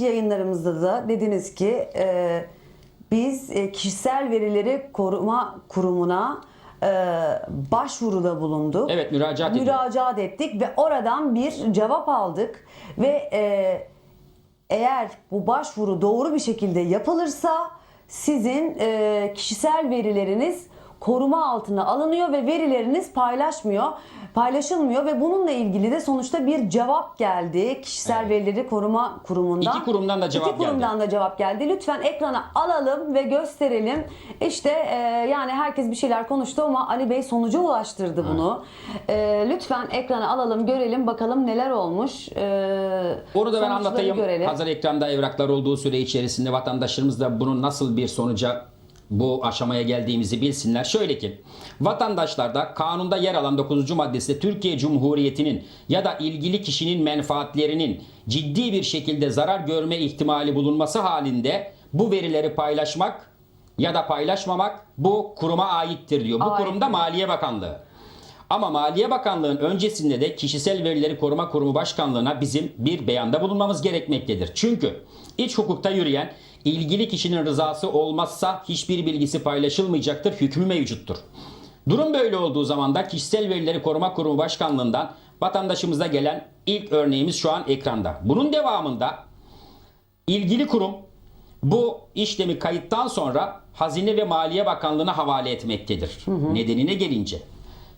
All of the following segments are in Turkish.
önceki yayınlarımızda da dediniz ki e, biz e, kişisel verileri koruma kurumuna e, başvuruda bulunduk. Evet, müracaat müracaat ettik ve oradan bir cevap aldık ve e, eğer bu başvuru doğru bir şekilde yapılırsa sizin e, kişisel verileriniz koruma altına alınıyor ve verileriniz paylaşmıyor, paylaşılmıyor ve bununla ilgili de sonuçta bir cevap geldi. Kişisel Evet. verileri koruma kurumundan. İki kurumdan da cevap İki kurumdan da cevap geldi. Lütfen ekrana alalım ve gösterelim. İşte e, yani herkes bir şeyler konuştu ama Ali Bey sonuca ulaştırdı bunu. E, lütfen ekrana alalım, görelim bakalım neler olmuş. E, Onu da ben anlatayım. görelim. Hazır ekranda evraklar olduğu süre içerisinde vatandaşlarımız da bunun nasıl bir sonuca bu aşamaya geldiğimizi bilsinler. Şöyle ki vatandaşlarda kanunda yer alan 9. maddesinde Türkiye Cumhuriyeti'nin ya da ilgili kişinin menfaatlerinin ciddi bir şekilde zarar görme ihtimali bulunması halinde bu verileri paylaşmak ya da paylaşmamak bu kuruma aittir diyor. Bu Ait. kurumda Maliye Bakanlığı. Ama Maliye Bakanlığı'nın öncesinde de Kişisel Verileri Koruma Kurumu Başkanlığı'na bizim bir beyanda bulunmamız gerekmektedir. Çünkü iç hukukta yürüyen ilgili kişinin rızası olmazsa hiçbir bilgisi paylaşılmayacaktır, hükmü mevcuttur. Durum böyle olduğu zaman da Kişisel Verileri Koruma Kurumu Başkanlığı'ndan vatandaşımıza gelen ilk örneğimiz şu an ekranda. Bunun devamında ilgili kurum bu işlemi kayıttan sonra Hazine ve Maliye Bakanlığı'na havale etmektedir. Nedenine gelince.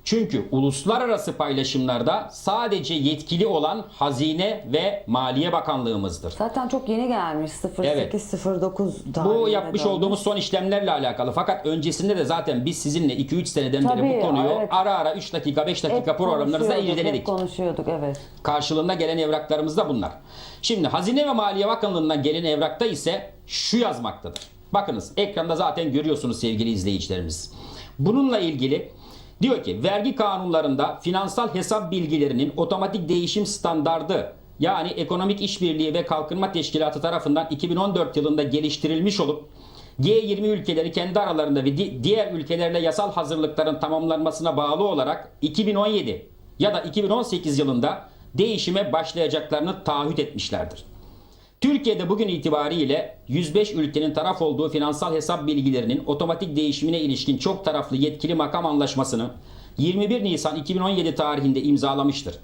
Çünkü uluslararası paylaşımlarda sadece yetkili olan Hazine ve Maliye Bakanlığımızdır. Zaten çok yeni gelmiş 0809 Bu tarihinde yapmış dönmüş. olduğumuz son işlemlerle alakalı. Fakat öncesinde de zaten biz sizinle 2-3 seneden beri Tabii, bu konuyu evet. ara ara 3 dakika 5 dakika Hep hep irdeledik. konuşuyorduk evet. Karşılığında gelen evraklarımız da bunlar. Şimdi Hazine ve Maliye Bakanlığı'ndan gelen evrakta ise şu yazmaktadır. Bakınız ekranda zaten görüyorsunuz sevgili izleyicilerimiz. Bununla ilgili diyor ki vergi kanunlarında finansal hesap bilgilerinin otomatik değişim standardı yani Ekonomik İşbirliği ve Kalkınma Teşkilatı tarafından 2014 yılında geliştirilmiş olup G20 ülkeleri kendi aralarında ve di- diğer ülkelerle yasal hazırlıkların tamamlanmasına bağlı olarak 2017 ya da 2018 yılında değişime başlayacaklarını taahhüt etmişlerdir. Türkiye'de bugün itibariyle 105 ülkenin taraf olduğu finansal hesap bilgilerinin otomatik değişimine ilişkin çok taraflı yetkili makam anlaşmasını 21 Nisan 2017 tarihinde imzalamıştır.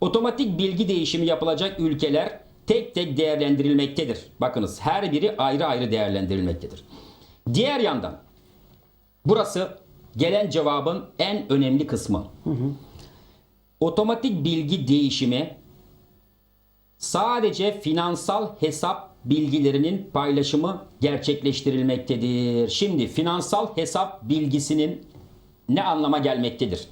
Otomatik bilgi değişimi yapılacak ülkeler tek tek değerlendirilmektedir. Bakınız her biri ayrı ayrı değerlendirilmektedir. Diğer yandan burası gelen cevabın en önemli kısmı. Otomatik bilgi değişimi sadece finansal hesap bilgilerinin paylaşımı gerçekleştirilmektedir. Şimdi finansal hesap bilgisinin ne anlama gelmektedir?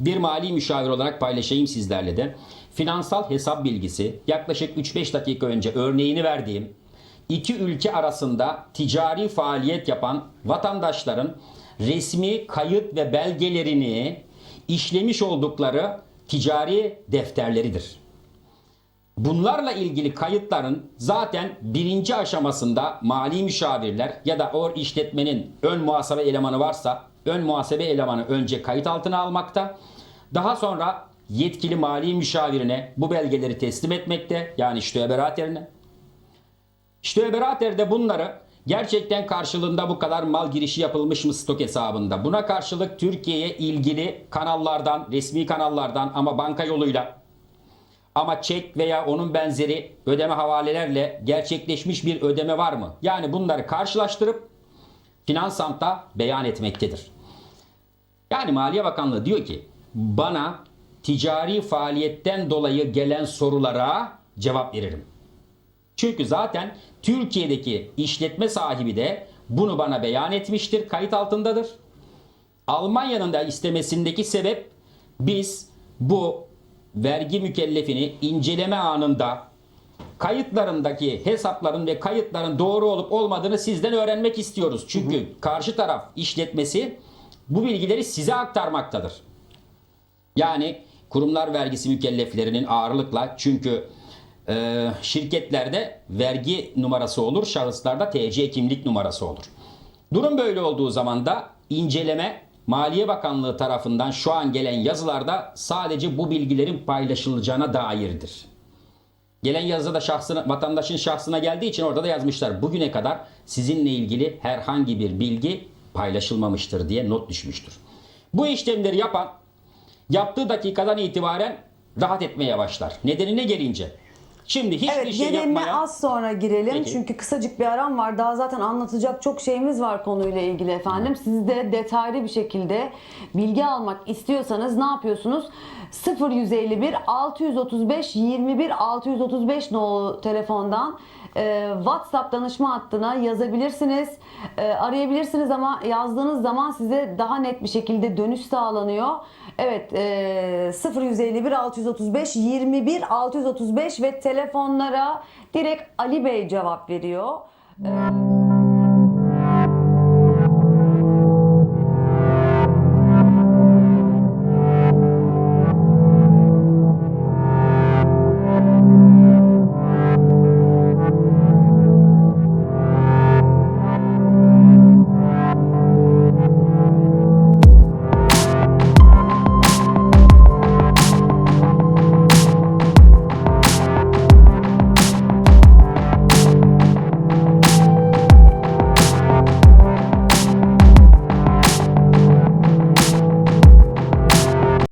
Bir mali müşavir olarak paylaşayım sizlerle de. Finansal hesap bilgisi yaklaşık 3-5 dakika önce örneğini verdiğim iki ülke arasında ticari faaliyet yapan vatandaşların resmi kayıt ve belgelerini işlemiş oldukları ticari defterleridir. Bunlarla ilgili kayıtların zaten birinci aşamasında mali müşavirler ya da o işletmenin ön muhasebe elemanı varsa ön muhasebe elemanı önce kayıt altına almakta. Daha sonra yetkili mali müşavirine bu belgeleri teslim etmekte yani işte beraterine. İşte berater de bunları gerçekten karşılığında bu kadar mal girişi yapılmış mı stok hesabında? Buna karşılık Türkiye'ye ilgili kanallardan, resmi kanallardan ama banka yoluyla ama çek veya onun benzeri ödeme havalelerle gerçekleşmiş bir ödeme var mı? Yani bunları karşılaştırıp Finansamt'a beyan etmektedir. Yani Maliye Bakanlığı diyor ki bana ticari faaliyetten dolayı gelen sorulara cevap veririm. Çünkü zaten Türkiye'deki işletme sahibi de bunu bana beyan etmiştir, kayıt altındadır. Almanya'nın da istemesindeki sebep biz bu vergi mükellefini inceleme anında kayıtlarındaki hesapların ve kayıtların doğru olup olmadığını sizden öğrenmek istiyoruz. Çünkü karşı taraf işletmesi bu bilgileri size aktarmaktadır. Yani kurumlar vergisi mükelleflerinin ağırlıkla çünkü e, şirketlerde vergi numarası olur, şahıslarda TC kimlik numarası olur. Durum böyle olduğu zaman da inceleme Maliye Bakanlığı tarafından şu an gelen yazılarda sadece bu bilgilerin paylaşılacağına dairdir. Gelen yazı da şahsına, vatandaşın şahsına geldiği için orada da yazmışlar. Bugüne kadar sizinle ilgili herhangi bir bilgi paylaşılmamıştır diye not düşmüştür. Bu işlemleri yapan yaptığı dakikadan itibaren rahat etmeye başlar. Nedenine gelince. Şimdi hiçbir Evet şey nedenine yapmayan... az sonra girelim. Peki. Çünkü kısacık bir aram var. Daha zaten anlatacak çok şeyimiz var konuyla ilgili efendim. Siz de detaylı bir şekilde bilgi almak istiyorsanız ne yapıyorsunuz? 0151 635 21 635 no telefondan e, WhatsApp danışma hattına yazabilirsiniz. E, arayabilirsiniz ama yazdığınız zaman size daha net bir şekilde dönüş sağlanıyor. Evet e, 0151 635 21 635 ve telefonlara direkt Ali Bey cevap veriyor. E,